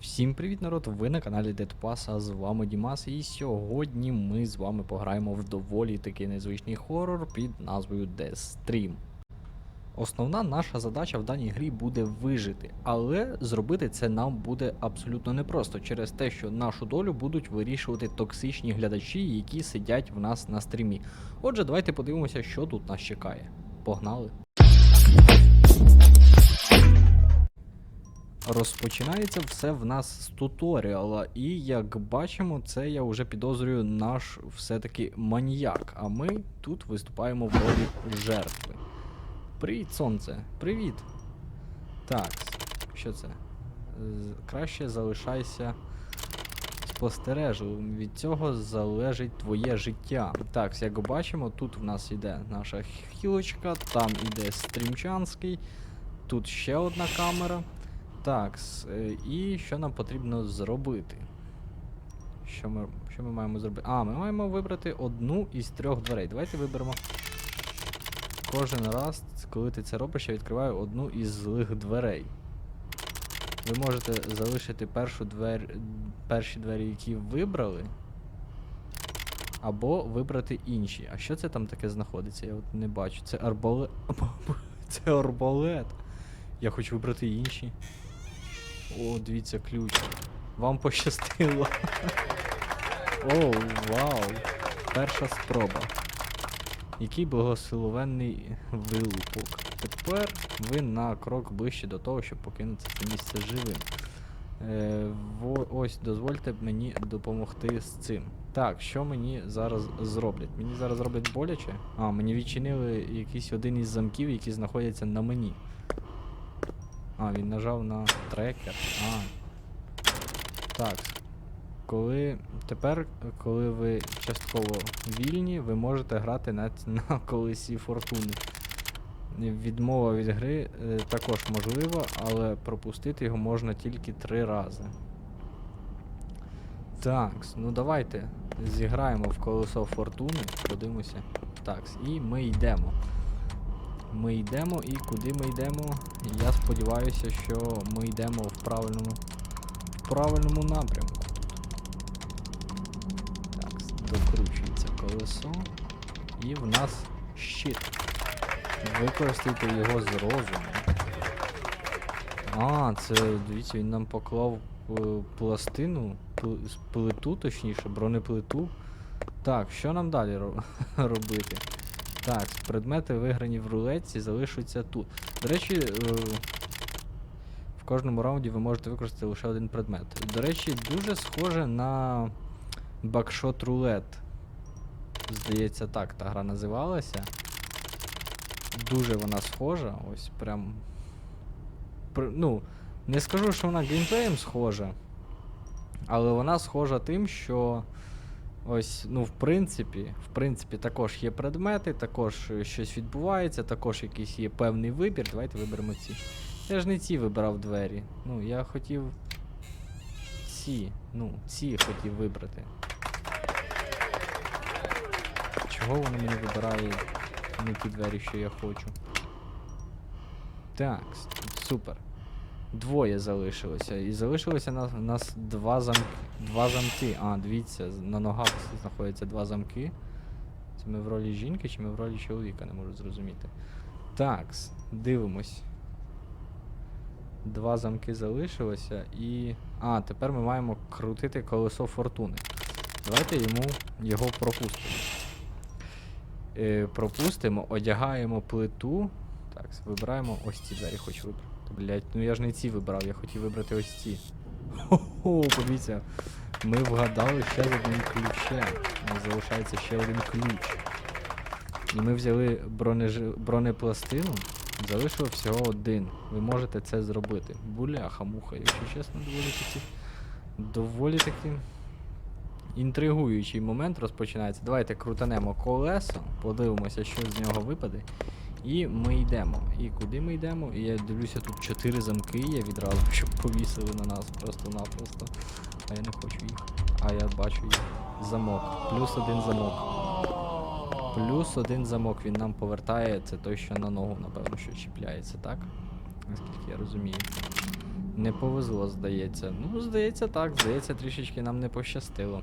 Всім привіт, народ! Ви на каналі Deadpass, а з вами Дімас, і сьогодні ми з вами пограємо в доволі такий незвичний хорор під назвою Death Stream. Основна наша задача в даній грі буде вижити, але зробити це нам буде абсолютно непросто через те, що нашу долю будуть вирішувати токсичні глядачі, які сидять в нас на стрімі. Отже, давайте подивимося, що тут нас чекає. Погнали! Розпочинається все в нас з туторіала, і як бачимо, це я вже підозрюю наш все-таки маніяк. А ми тут виступаємо в ролі жертви. Привіт, сонце! Привіт! Так, що це? Краще залишайся спостережливим. Від цього залежить твоє життя. Так, як бачимо, тут в нас іде наша хілочка, там іде стрімчанський, тут ще одна камера. Так, е, і що нам потрібно зробити? Що ми, що ми маємо зробити? А, ми маємо вибрати одну із трьох дверей. Давайте виберемо. Кожен раз, коли ти це робиш, я відкриваю одну із злих дверей. Ви можете залишити першу двер... перші двері, які вибрали. Або вибрати інші. А що це там таке знаходиться? Я от не бачу. Це арбалет. Це арбалет. Я хочу вибрати інші. О, дивіться, ключ. Вам пощастило. О, вау. Перша спроба. Який благословенний вилупок. Тепер ви на крок ближче до того, щоб покинути це місце живим. Е, во, ось, дозвольте мені допомогти з цим. Так, що мені зараз зроблять? Мені зараз зроблять боляче. А, мені відчинили якийсь один із замків, які знаходяться на мені. А, він нажав на трекер. А. Так. Коли. Тепер, коли ви частково вільні, ви можете грати на, на колесі фортуни. Відмова від гри е, також можлива, але пропустити його можна тільки три рази. Так, ну давайте зіграємо в колесо фортуни, подивимося. Так, і ми йдемо. Ми йдемо і куди ми йдемо? Я сподіваюся, що ми йдемо в правильному, в правильному напрямку. Так, докручується колесо. І в нас щит. Використайте його з розуму. А, це, дивіться, він нам поклав е, пластину, пл- плиту, точніше, бронеплиту. Так, що нам далі робити? Так, предмети виграні в рулетці залишаться тут. До речі, е, в кожному раунді ви можете використати лише один предмет. До речі, дуже схоже на бакшот рулет. Здається, так та гра називалася. Дуже вона схожа, ось прям. Пр- Ну, не скажу, що вона геймплеєм схожа, але вона схожа тим, що. Ось, ну, в принципі, в принципі, також є предмети, також е, щось відбувається, також якийсь є певний вибір. Давайте виберемо ці. Я ж не ці вибирав двері. Ну, я хотів. Ці. Ну, ці хотів вибрати. Чого воно мені вибирає не ті двері, що я хочу? Так, супер. Двоє залишилося. І залишилося нас, нас два, зам, два замки. А, дивіться, на ногах знаходяться два замки. Це ми в ролі жінки чи ми в ролі чоловіка, не можу зрозуміти. Так, дивимось. Два замки залишилося і. А, тепер ми маємо крутити колесо фортуни. Давайте йому його пропустимо. Е, пропустимо, одягаємо плиту. Так, вибираємо ось ці двері, хочу вибрати. Блять, ну я ж не ці вибрав, я хотів вибрати ось ці. Хо-хо, подивіться. Ми вгадали ще одним ключем. У залишається ще один ключ. І ми взяли бронеж... бронепластину, залишили всього один. Ви можете це зробити. Буляха муха, якщо чесно, доволі таки. Доволі таки інтригуючий момент розпочинається. Давайте крутанемо колесо, подивимося, що з нього випаде. І ми йдемо. І куди ми йдемо? І я дивлюся, тут чотири замки є відразу, щоб повісили на нас просто-напросто. А я не хочу їх. А я бачу їх. Замок. Плюс один замок. Плюс один замок він нам повертає. Це той, що на ногу, напевно, що чіпляється, так? Наскільки я розумію. Не повезло, здається. Ну, здається, так, здається, трішечки нам не пощастило.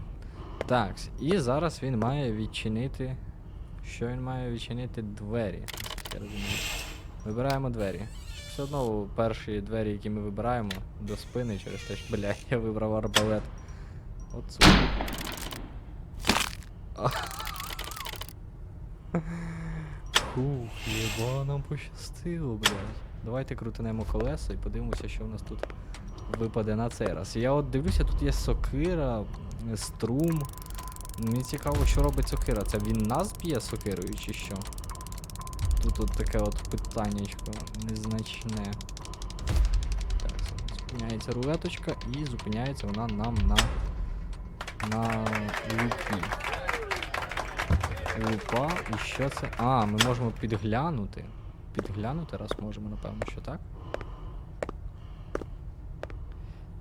Так, і зараз він має відчинити. Що він має відчинити? Двері. Я розумію. Вибираємо двері. Все одно перші двері, які ми вибираємо, до спини через те, що, бля, я вибрав арбалет. От сука. Фух, єба, нам пощастило, блядь. Давайте крутинемо колеса і подивимося, що в нас тут випаде на цей раз. Я от дивлюся, тут є сокира, струм. Мені цікаво, що робить сокира. Це він нас б'є сокирою чи що? Тут таке от питаннячко незначне. Так, зупиняється рулеточка і зупиняється вона нам на. на лупі. Лупа, і що це? А, ми можемо підглянути. Підглянути, раз можемо, напевно, що так.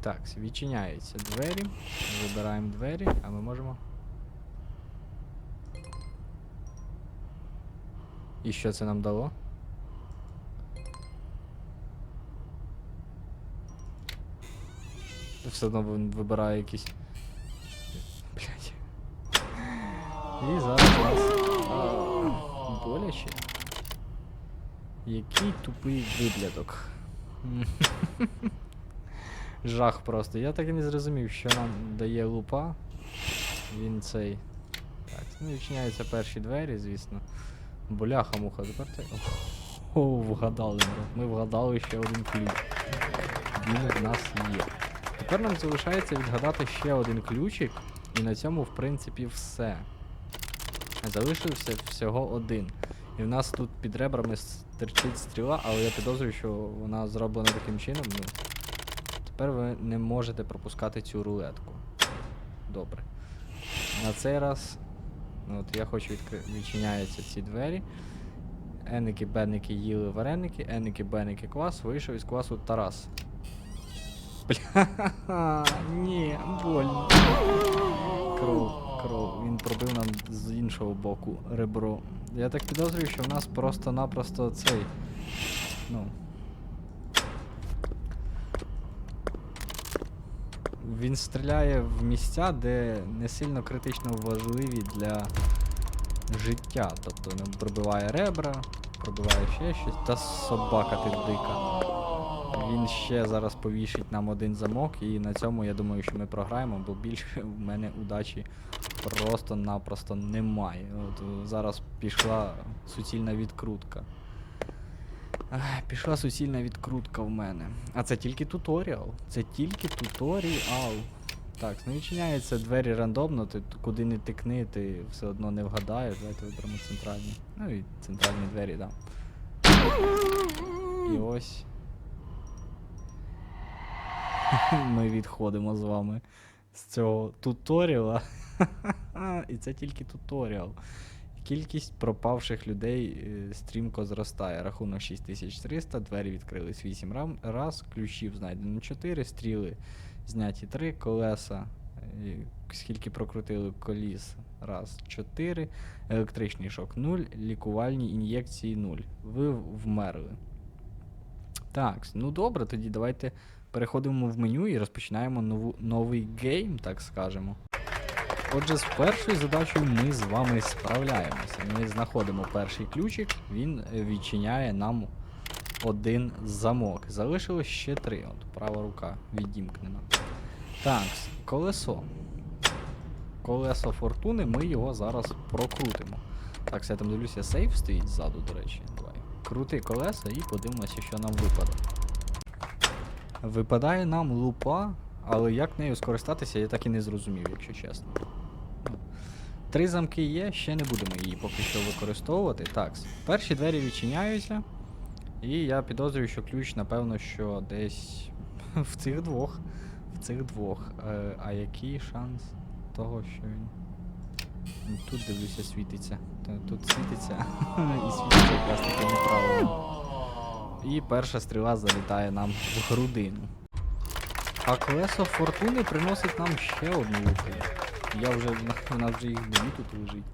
Так, відчиняються двері. Вибираємо двері, а ми можемо. І що це нам дало? Все одно вибирає якісь. Блять. І зараз у нас. а, Боляче. Який тупий виглядок. Жах просто. Я так і не зрозумів, що нам дає лупа. Він цей. Так, ну відчиняються перші двері, звісно. Боляха муха, тепер ти. О, вгадали ми. Вгадали ще один ключ. Він в нас є. Тепер нам залишається відгадати ще один ключик, і на цьому, в принципі, все. Залишився всього один. І в нас тут під ребрами стирчить стріла, але я підозрюю, що вона зроблена таким чином. Ну, тепер ви не можете пропускати цю рулетку. Добре. На цей раз. Ну, от я хочу відкри... відчиняються ці двері. Еники, беники їли вареники, еники, беники квас, вийшов із квасу Тарас. Бля, ні, больно. Кров, кров. Він пробив нам з іншого боку ребро. Я так підозрюю, що в нас просто-напросто цей. Ну. Він стріляє в місця, де не сильно критично важливі для життя. Тобто не пробиває ребра, пробиває ще щось. Та собака ти дика. Він ще зараз повішить нам один замок, і на цьому я думаю, що ми програємо, бо більше в мене удачі просто-напросто немає. От зараз пішла суцільна відкрутка. Пішла суцільна відкрутка в мене. А це тільки туторіал. Це тільки туторіал. Так, ну відчиняються двері рандомно, ти куди не тикни, ти все одно не вгадаєш. Давайте виберемо центральні. Ну і центральні двері, да. І ось. Ми відходимо з вами з цього туторіала. І це тільки туторіал. Кількість пропавших людей е, стрімко зростає. Рахунок 6300, двері відкрились 8 рам, раз, ключів знайдено 4, стріли зняті 3, колеса. е, Скільки прокрутили коліс? Раз, 4, електричний шок 0, лікувальні ін'єкції 0. Ви вмерли. Так, ну добре, тоді давайте переходимо в меню і розпочинаємо нову, новий гейм, так скажемо. Отже, з першою задачею ми з вами справляємося. Ми знаходимо перший ключик, він е, відчиняє нам один замок. Залишилось ще три. От права рука відімкнена. Так, колесо. Колесо фортуни, ми його зараз прокрутимо. Так, я там дивлюся, сейф стоїть ззаду, до речі. Давай. Крути колеса і подивимося, що нам випаде. Випадає нам лупа, але як нею скористатися, я так і не зрозумів, якщо чесно. Три замки є, ще не будемо її поки що використовувати. Так, перші двері відчиняються. І я підозрюю, що ключ, напевно, що десь в цих двох. В цих двох. Е, а який шанс того, що він. Ну, Тут дивлюся, світиться. Тут світиться і світиться якраз таки неправильно. І перша стріла залітає нам в грудину. А колесо фортуни приносить нам ще одну лупу. Я вже у нас вже їх дві тут лежить.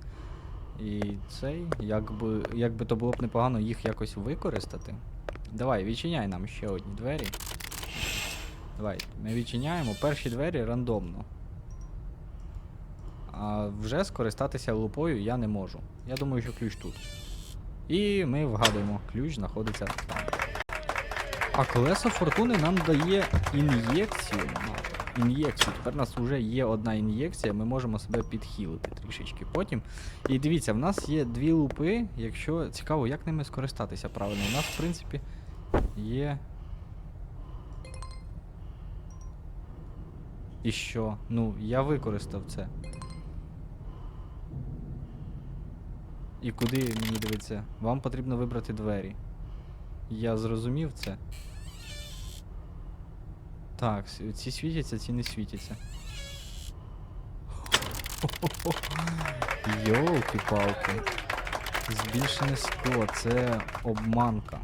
І цей, якби, якби то було б непогано їх якось використати. Давай, відчиняй нам ще одні двері. Давай, ми відчиняємо перші двері рандомно. А вже скористатися лупою я не можу. Я думаю, що ключ тут. І ми вгадуємо, ключ знаходиться там. А колесо фортуни нам дає ін'єкцію. Ін'єкцію. Тепер у нас вже є одна ін'єкція, ми можемо себе підхилити трішечки потім. І дивіться, в нас є дві лупи, якщо цікаво, як ними скористатися правильно. У нас, в принципі, є. І що? Ну, я використав це. І куди мені дивиться? Вам потрібно вибрати двері. Я зрозумів це. Так, ці світяться, ці не світяться. Йолки-палки. Збільшене скло, це обманка.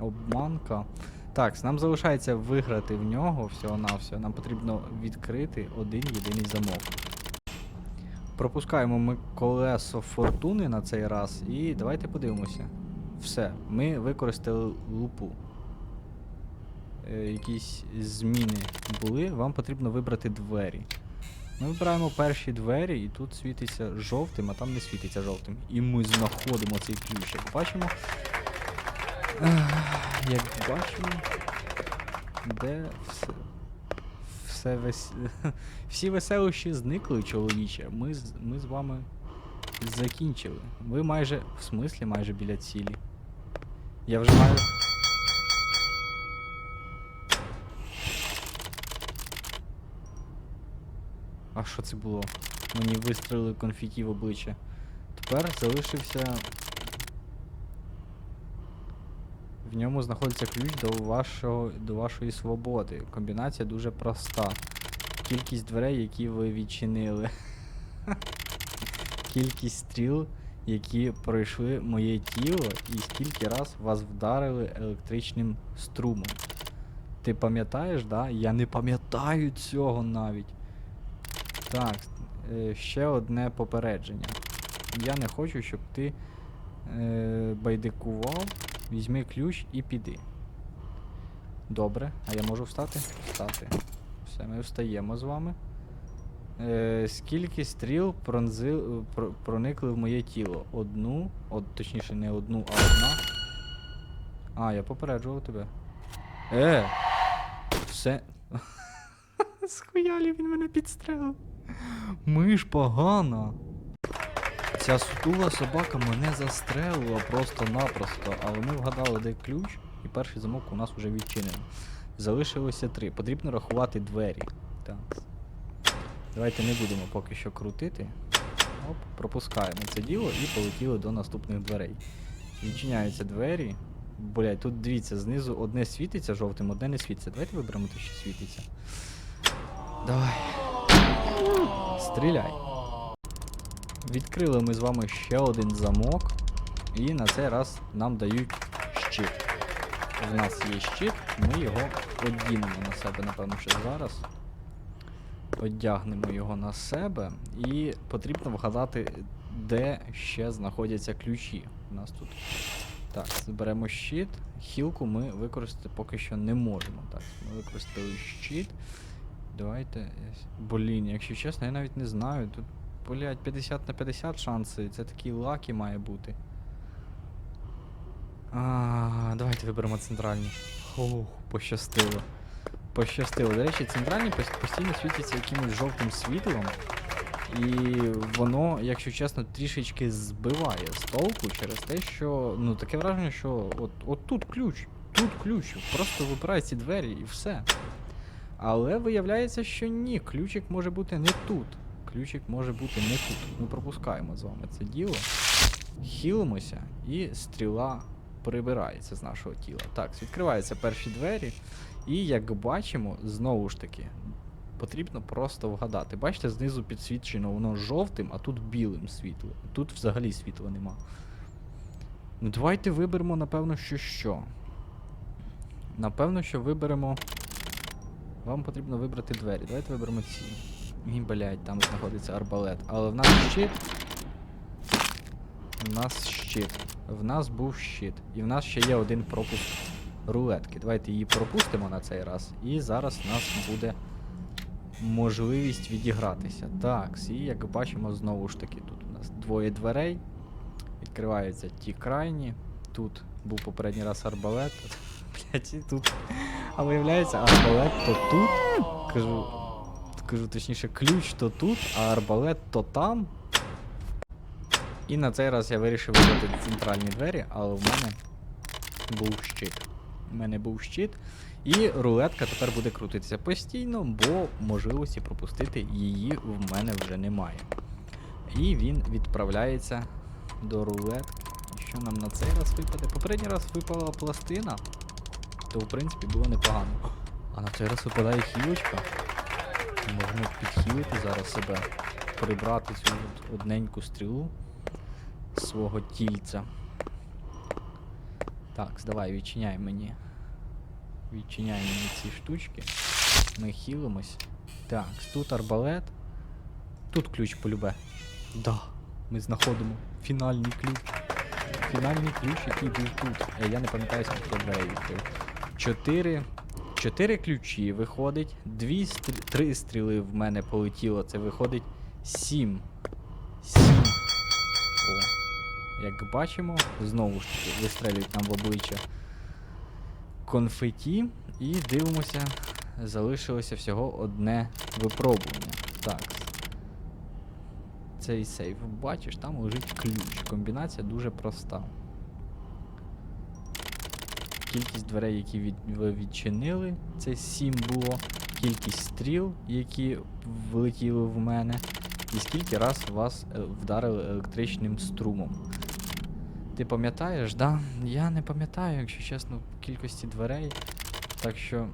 Обманка. Так, нам залишається виграти в нього всього-навсього. Нам потрібно відкрити один єдиний замок. Пропускаємо ми колесо фортуни на цей раз і давайте подивимося. Все, ми використали лупу. Якісь зміни були, вам потрібно вибрати двері. Ми вибираємо перші двері, і тут світиться жовтим, а там не світиться жовтим. І ми знаходимо цей ключ. Як бачимо. Як бачимо, де все. Все вес... Всі веселощі зникли, чоловіче. Ми з, ми з вами закінчили. Ви майже. В смислі майже біля цілі. Я вже маю. А що це було? Мені вистрелили конфеті в обличчя. Тепер залишився. В ньому знаходиться ключ до, вашого, до вашої свободи. Комбінація дуже проста. Кількість дверей, які ви відчинили. Кількість стріл, які пройшли моє тіло, і скільки раз вас вдарили електричним струмом. Ти пам'ятаєш, да? Я не пам'ятаю цього навіть. Так, е, ще одне попередження. Я не хочу, щоб ти е, байдикував. Візьми ключ і піди. Добре, а я можу встати? Встати. Все, ми встаємо з вами. Е, скільки стріл пронзи, про, проникли в моє тіло? Одну, от, точніше, не одну, а одна. А, я попереджував тебе. Е! Все. Схуялі він мене підстрелив. Миш погана. Ця сутула собака мене застрелила просто-напросто, але ми вгадали, де ключ, і перший замок у нас вже відчинений. Залишилося три. Потрібно рахувати двері. Так. Давайте не будемо поки що крутити. Оп, пропускаємо це діло і полетіли до наступних дверей. Відчиняються двері. Блять, тут дивіться, знизу одне світиться жовтим, одне не світиться. Давайте виберемо те, що світиться. Давай. Стріляй. Відкрили ми з вами ще один замок. І на цей раз нам дають щит. В нас є щит, ми його одінемо на себе, напевно, що зараз. Одягнемо його на себе. І потрібно вгадати, де ще знаходяться ключі. У нас тут. Так, зберемо щит. Хілку ми використати поки що не можемо. Так, ми використали щит. Давайте. Блін, якщо чесно, я навіть не знаю. Тут, блядь, 50 на 50 шанси. Це такий лакі має бути. А, давайте виберемо центральні. Ох, пощастило. Пощастило. До речі, центральні постійно світяться якимось жовтим світлом. І воно, якщо чесно, трішечки збиває з толку через те, що. Ну, таке враження, що от, от тут ключ, тут ключ. Просто вибирай ці двері і все. Але виявляється, що ні, ключик може бути не тут. Ключик може бути не тут. Ми пропускаємо з вами це діло. Хілимося, і стріла прибирається з нашого тіла. Так, відкриваються перші двері. І як бачимо, знову ж таки, потрібно просто вгадати. Бачите, знизу підсвічено воно жовтим, а тут білим світло. Тут взагалі світла нема. Ну давайте виберемо, напевно, що що. Напевно, що виберемо. Вам потрібно вибрати двері. Давайте виберемо ці. І, блядь, там знаходиться арбалет. Але в нас щит. В нас щит. В нас був щит. І в нас ще є один пропуск рулетки. Давайте її пропустимо на цей раз. І зараз у нас буде можливість відігратися. Так, і як бачимо, знову ж таки, тут у нас двоє дверей. Відкриваються ті крайні. Тут був попередній раз арбалет. Блять, і тут. А виявляється, арбалет то тут. Кажу, кажу точніше, ключ то тут, а арбалет то там. І на цей раз я вирішив вибрати центральні двері, але в мене був щит. У мене був щит. І рулетка тепер буде крутитися постійно, бо можливості пропустити її в мене вже немає. І він відправляється до рулетки. Що нам на цей раз випаде? Попередній раз випала пластина, то в принципі було непогано. А на цей раз випадає хілочка. Можна підхилити зараз себе, прибрати цю одненьку стрілу свого тільця. Так, давай, відчиняй мені. Відчиняй мені ці штучки. Ми хілимось. Так, тут арбалет. Тут ключ полюбе. Да, ми знаходимо фінальний ключ. Фінальний ключ, який був тут. Е, Я не пам'ятаю, скільки дверей відкрив. Чотири. Чотири ключі виходить. Дві стрі... три стріли в мене полетіло. Це виходить сім. Сім. О. Як бачимо, знову ж таки вистрелюють нам в обличчя конфеті. І дивимося, залишилося всього одне випробування. Так. Цей сейф, бачиш, там лежить ключ. Комбінація дуже проста. Кількість дверей, які від, ви відчинили, це 7 було. Кількість стріл, які влетіли в мене. І скільки раз вас е, вдарили електричним струмом. Ти пам'ятаєш, да? Я не пам'ятаю, якщо чесно, кількості дверей. Так що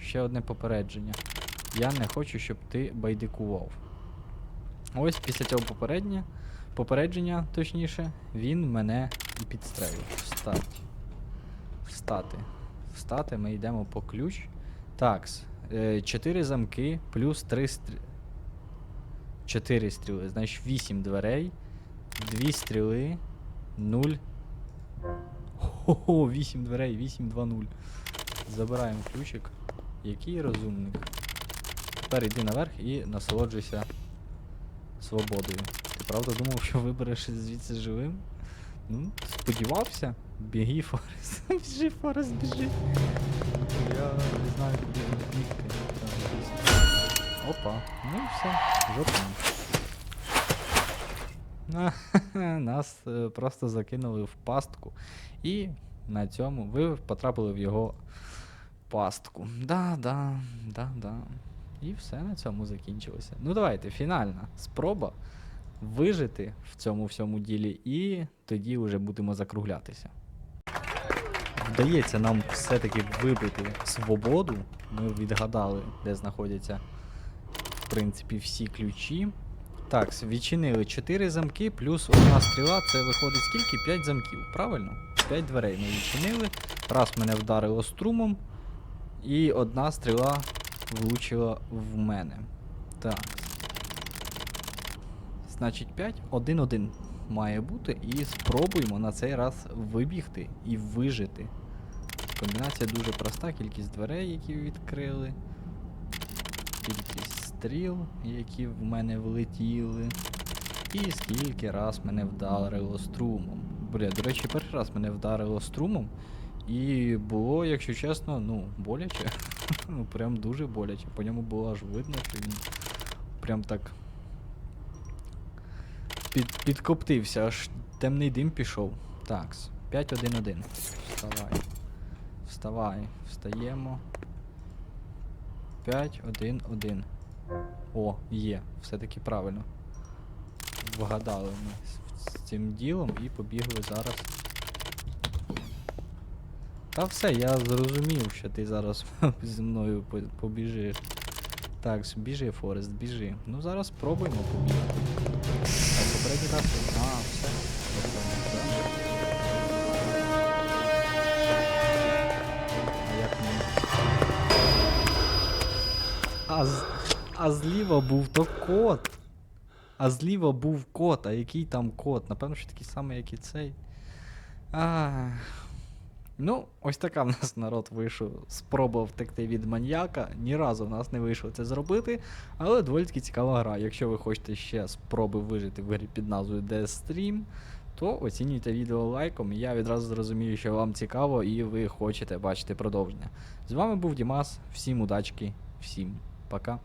ще одне попередження. Я не хочу, щоб ти байдикував. Ось після цього попереднє, попередження, точніше, він мене підстрелив. Встать. Встати. Встати, ми йдемо по ключ. Так, 4 замки плюс 3 стріли. 4 стріли, значить 8 дверей, 2 стріли, 0. Хо-хо, 8 дверей, 8, 2, 0. Забираємо ключик. Який розумник. Тепер йди наверх і насолоджуйся свободою. Ти правда думав, що вибереш звідси живим? Ну, сподівався. Біги, Форест. біжи, Форест, біжи. Я не знаю, куди він бігти. Опа, ну і все, жопа. Нас е, просто закинули в пастку. І на цьому ви потрапили в його пастку. Да, да, да, да. І все на цьому закінчилося. Ну давайте, фінальна спроба вижити в цьому всьому ділі, і тоді вже будемо закруглятися. Вдається нам все-таки вибити свободу. Ми відгадали, де знаходяться, в принципі, всі ключі. Так, відчинили 4 замки, плюс одна стріла, це виходить скільки? 5 замків, правильно? 5 дверей ми відчинили. Раз мене вдарило струмом, і одна стріла влучила в мене. Так. Значить 5, 1-1 має бути. І спробуємо на цей раз вибігти і вижити. Комбінація дуже проста, кількість дверей, які відкрили. Кількість стріл, які в мене влетіли. І скільки раз мене вдарило струмом. Бля, до речі, перший раз мене вдарило струмом. І було, якщо чесно, ну, боляче. ну, прям дуже боляче. По ньому було аж видно, що він прям так. Під, підкоптився, аж темний дим пішов. Такс. 5-1-1. Вставай. Вставай. Встаємо. 5-1-1. О, є. Все-таки правильно. Вгадали ми з, цим ділом і побігли зараз. Та все, я зрозумів, що ти зараз зі мною побіжиш. Так, біжи, Форест, біжи. Ну зараз спробуємо побігти. А все. А зліва був то кот. А зліва був кот, а який там кот? Напевно, що такий самий, як і цей. Ах. Ну, ось така в нас народ вийшов. Спробував втекти від маньяка. Ні разу в нас не вийшло це зробити. Але доволі таки цікава гра. Якщо ви хочете ще спроби вижити в грі під назвою Death Stream, то оцінюйте відео лайком, я відразу зрозумію, що вам цікаво і ви хочете бачити продовження. З вами був Дімас, всім удачки, всім пока.